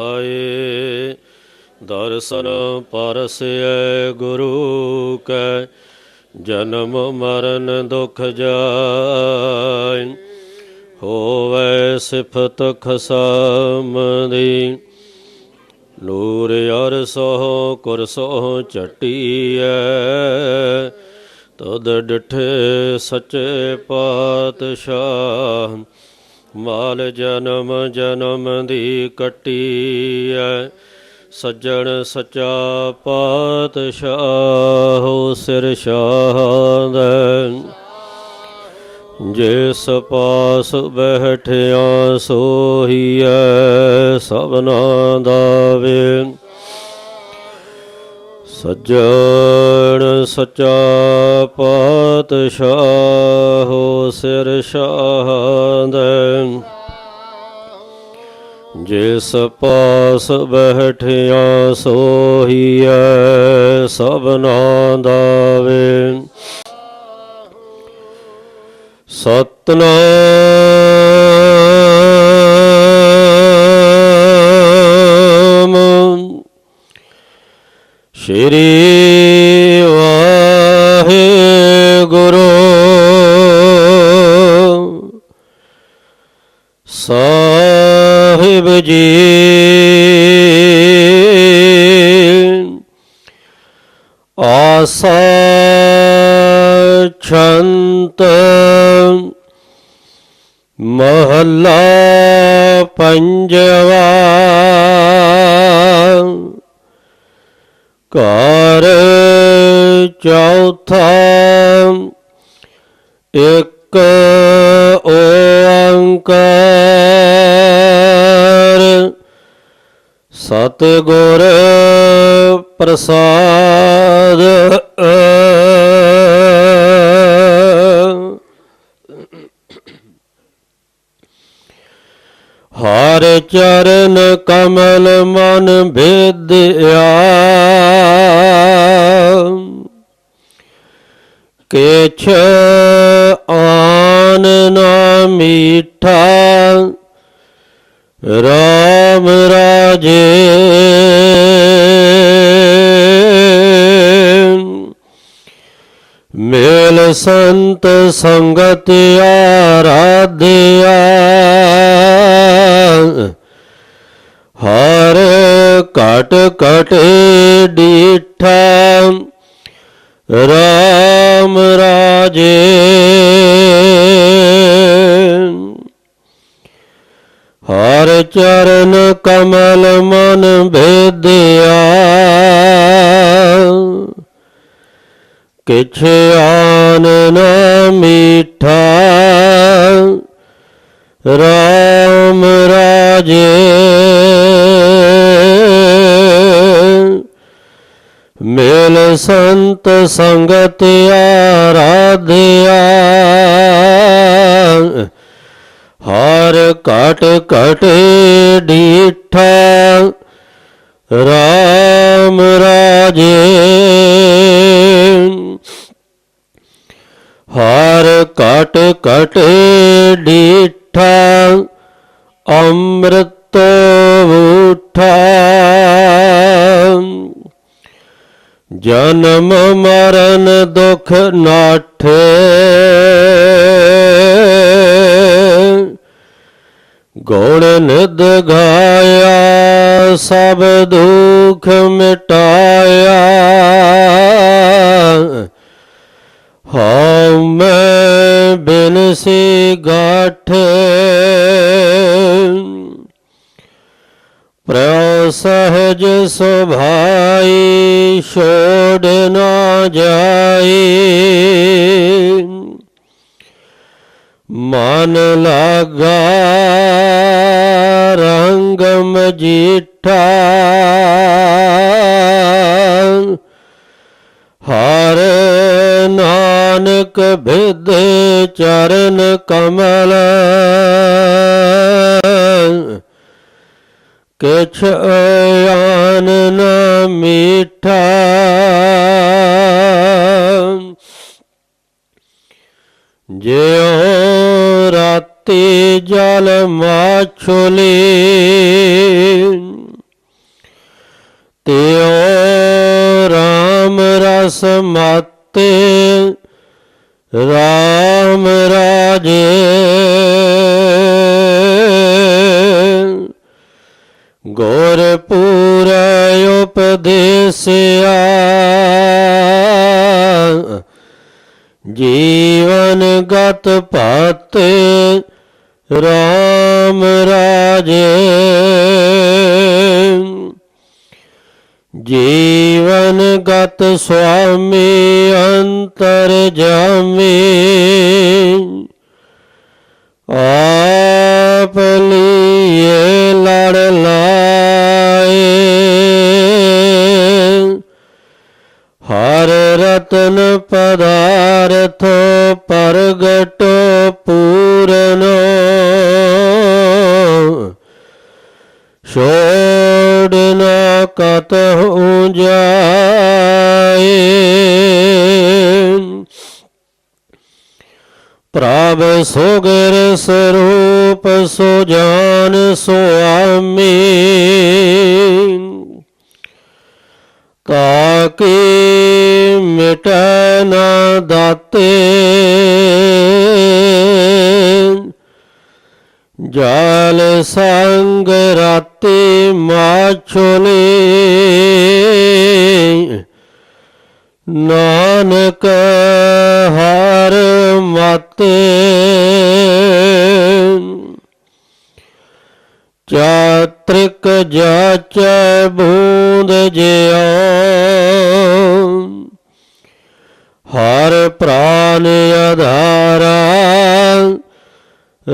ਆਏ। ਦਰਸ਼ਨ ਪਰਸੈ ਗੁਰੂ ਕੈ, ਜਨਮ ਮਰਨ ਦੁਖ ਜਾਇ। ਹੋਵੇ ਸਿਫਤ ਖਸਮ ਦੀ ਨੂਰ ਅਰਸੋ ਕੁਰਸੋ ਚਟੀਐ ਤਦ ਡਿਠੇ ਸੱਚੇ ਪਾਤਸ਼ਾਹ ਮਾਲ ਜਨਮ ਜਨਮ ਦੀ ਕੱਟੀ ਕੱਟੀਐ, ਸੱਜਣ ਸੱਚਾ ਪਾਤਸ਼ਾਹ ਸਿਰ ਸ਼ਾਹਦ ਜਿਸ ਪਾਸ ਬੈਠਿਆ ਸੋਹੀਐ ਸਭਨਾ ਦਾ ਵੇ ਸੱਜਣ ਸੱਚਾ ਪਾਤਸ਼ਾਹ ਸਿਰ ਸ਼ਾਹਦ ਜਿਸ ਪਾਸ ਬੈਠਿਆ ਸੋਹੀਐ ਸਭਨਾ ਦਾ ਵੇ ਸਤਨਾਮ ਸ਼੍ਰੀ ਵਾਹਿਗੁਰੂ। ਸਾਹਿਬ ਜੀ ਆਸਾ ਛੰਤ ਮਹੱਲਾ ਪੰਜਵਾ ਘਰ ਚੌਥਾ ਇੱਕ ਓੰਕਾਰ। ਸਤਿਗੁਰ ਪ੍ਰਸਾਦ। ਹਰ ਚਰਨ ਕਮਲ ਮਨ ਭੇਦਿਆ ਕਿਛ ਆਨ ਨਾ ਮੀਠਾ ਰਾਮ ਰਾਜੇ। ਮੇਲ ਸੰਤ ਸੰਗਤ ਆਰਾਧਿਆ ਕਟ ਘਟ ਡੀਠਾ, ਰਾਮ ਰਾਜੇ। ਹਰ ਚਰਨ ਕਮਲ ਮਨ ਭੇਦਿਆ ਕਿਛ ਆਨ ਨਾ ਮੀਠਾ। ਰਾਮ ਰਾਜੇ। ਸੰਤ ਸੰਗਤ ਆਰਾਧਿਆ। ਹਰ ਘਟ ਘਟ ਡੀਠਾ। ਰਾਮ ਰਾਜੇ। ਹਰ ਘਟ ਘਟ ਡੀਠਾ। ਅੰਮ੍ਰਿਤ ਜਨਮ ਮਰਨ ਦੁਖ ਨਾਠੇ। ਗੁਣ ਨਿਦ ਗਾਇਆ, ਸਭ ਦੁਖ ਮਿਟਾਇਆ। ਹਉ ਮੈਂ ਬਿਨ ਸੇ ਗਾਠੇ। ਸਹਜ ਸੁਭਾਈ ਛੋੜ ਨਾ ਜਾਈ। ਮਨ ਲਗਾ ਰੰਗ ਮਜੀਠਾ। ਹਰ ਨਾਨਕ ਬਿਦ ਚਰਨ ਕਮਲ। ਕਿਛ ਆਨ ਨ ਮੀਠਾ। ਜਿਉ ਰਾਤੀ ਜਲ ਮਾਛੁਲੀ ਤਿਉ ਰਾਮ ਰਸ ਮਾਤੇ ਰਾਮ ਰਾਜੇ। ਗੁਰਪੁਰ ਉਪਦੇਸਿਆ। ਜੀਵਨ ਗਤ ਭਾਤੇ ਰਾਮ ਰਾਜੇ। ਜੀਵਨ ਗਤ ਸੁਆਮੀ ਅੰਤਰ ਜਾਮੀ। ਆਪ ਪ੍ਰਭ ਸੋਗਰ ਸਰੂਪ ਸੋ ਜਾਨ ਸੁਆਮੀ ਤਾਕੇ ਮਿਟੈ ਨਾ ਦਾਤੇ। ਜਾਲ ਸੰਗ ਰਾਤੇ ਮਾਛੋਲੇ ਨਾ ਜਾਚੈ ਬੂੰਦ ਜਿਉ। ਹਰ ਪ੍ਰਾਨ ਆਧਾਰਾ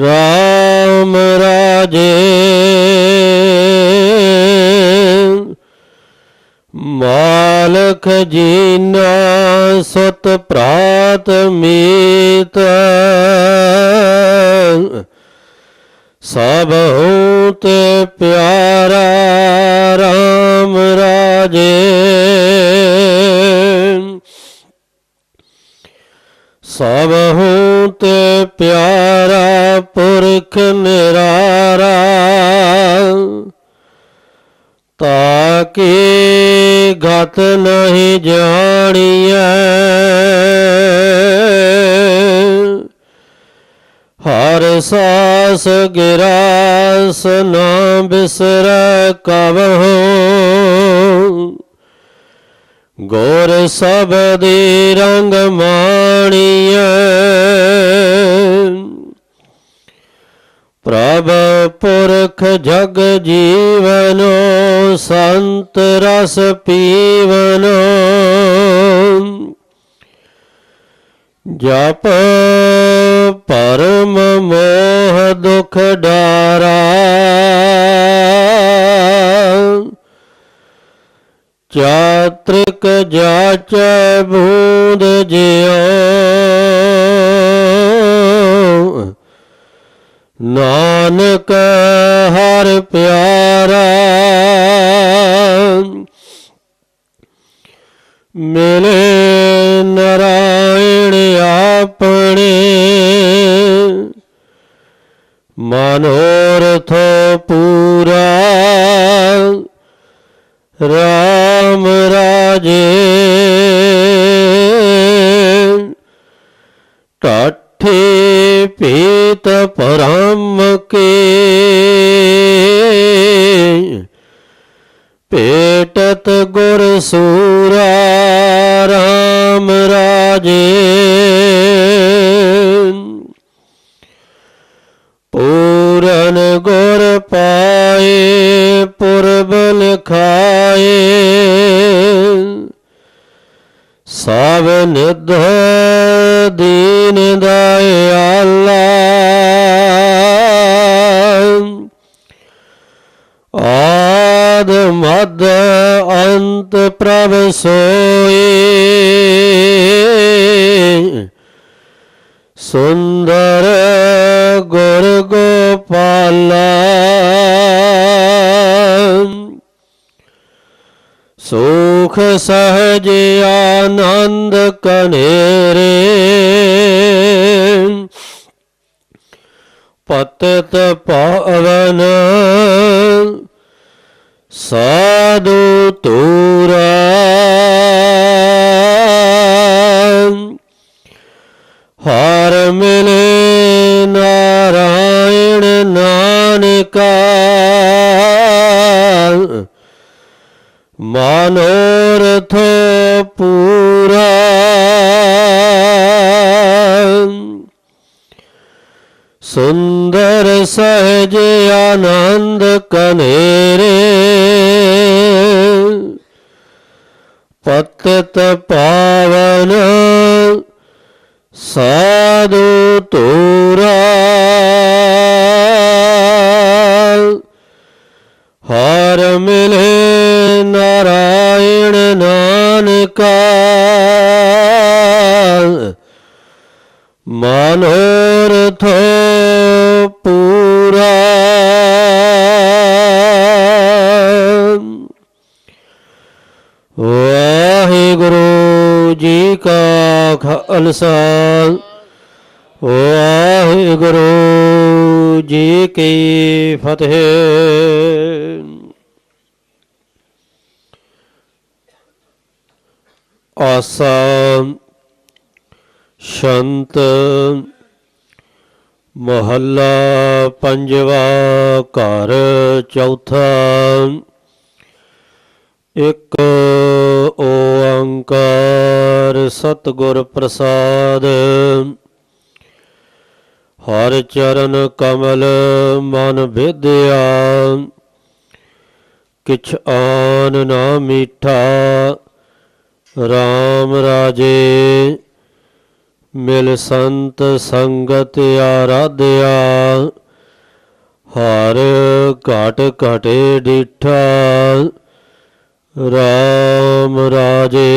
ਰਾਮ ਰਾਜੇ। ਮਾਲਕ ਜੀਨਾ ਸਤ ਪ੍ਰਾਤ ਮੀਤ। ਸਭ ਤੇ ਪਿਆਰਾ ਪਿਆਰਾ ਪੁਰਖ ਨਿਰਾਰਾ ਤਾਕੇ ਗਤ ਨਹੀਂ ਜਾਣੀਐ। ਹਰ ਸਾਸ ਗਿਰਾਸ ਨਾ ਬਿਸਰ ਕਬਹੁ ਗੁਰ ਸਬਦੀ ਰੰਗ ਮਾਣੀਐ। ਪ੍ਰਭ ਪੁਰਖ ਜਗ ਜੀਵਨੋ, ਸੰਤ ਰਸ ਪੀਵਨੋ। ਜਪ ਪਰਮ ਮੋਹ ਦੁਖ ਡਾਰਾ। ਚਾਤ੍ਰਿਕ ਜਾਚੈ ਬੂੰਦ ਜਿਉ ਨਾਨਕ ਹਰ ਪਿਆਰਾ ਮਿਲੇ ਨਰਾਇਣ ਆਪਣੇ ਮਨੋਰਥ ਪੂਰਾ ਰਾਮ ਰਾਜੇ। ਟਾਠੇ ਪੀਤ ਪਰਮ ਕੇ। ਪੇਟਤ ਗੁਰ ਸੂ ਮਦ ਅੰਤ ਪ੍ਰਭ ਸੋਏ ਸੁੰਦਰ ਗੁਰ ਗੋਪਾਲਾ। ਸੁਖ ਸਹਜ ਆਨੰਦ ਕਨੇਰੇ। ਪਤ ਪਤਿਤ ਪਾਵਨ ਸਾਧੂ ਤੋਰਾ ਹਰ ਮਿਲੇ ਨਾਰਾਇਣ ਨਾਨਕਾ। ਮਨੋਰਥ ਪੂਰਾ। ਸੁੰਦਰ ਸਹਜ ਆਨੰਦ ਕਨੇਰੇ ਪਤਿਤ ਪਾਵਨ ਸਾਧੂ ਤੂਰਾ ਹਰ ਮਿਲੇ ਨਾਰਾਇਣ ਨਾਨਕਾ ਮਨੋਰਥ ਪੂਰਾ ਵਾਹਿਗੁਰੂ ਜੀ ਕਾ ਖਾਲਸਾ। ਵਾਹਿਗੁਰੂ ਜੀ ਕੀ ਫਤਿਹ। ਆਸਾ ਸ਼ੰਤ ਮਹੱਲਾ ਪੰਜਵਾ ਘਰ ਚੌਥਾ। ਇੱਕ ਓੰਕਾਰ ਸਤਿਗੁਰ ਪ੍ਰਸਾਦ। ਹਰ ਚਰਨ ਕਮਲ ਮਨ ਵਿਦਿਆ, ਕਿਛ ਆਨ ਨਾ ਮੀਠਾ RAM ਰਾਜੇ, ਮਿਲ ਸੰਤ ਸੰਗਤ ਆਰਾਧਿਆ। ਹਰ ਘਟ ਘਟੇ ਡਿਠਾ ਰਾਮ ਰਾਜੇ।